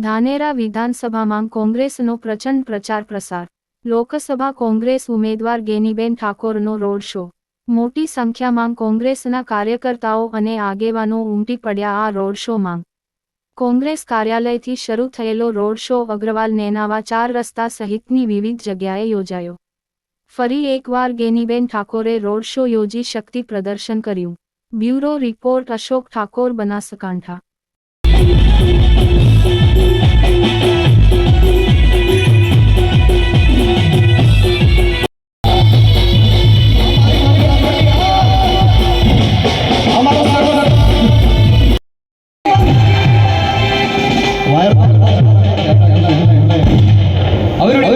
ધાનેરા વિધાનસભામાં કોંગ્રેસનો પ્રચંડ પ્રચાર પ્રસાર. લોકસભા કોંગ્રેસ ઉમેદવાર ગેનીબેન ઠાકોરનો રોડ શો. મોટી સંખ્યામાં કોંગ્રેસના કાર્યકર્તાઓ અને આગેવાનો ઉમટી પડ્યા આ રોડ શોમાં. કોંગ્રેસ કાર્યાલયથી શરૂ થયેલો રોડ શો અગ્રવાલ નેનાવા ચાર રસ્તા સહિતની વિવિધ જગ્યાએ યોજાયો. ફરી એકવાર ગેનીબેન ઠાકોરે રોડ શો યોજી શક્તિ પ્રદર્શન કર્યું. Bureau report Ashok Thakor Banaskantha. അവരുടെ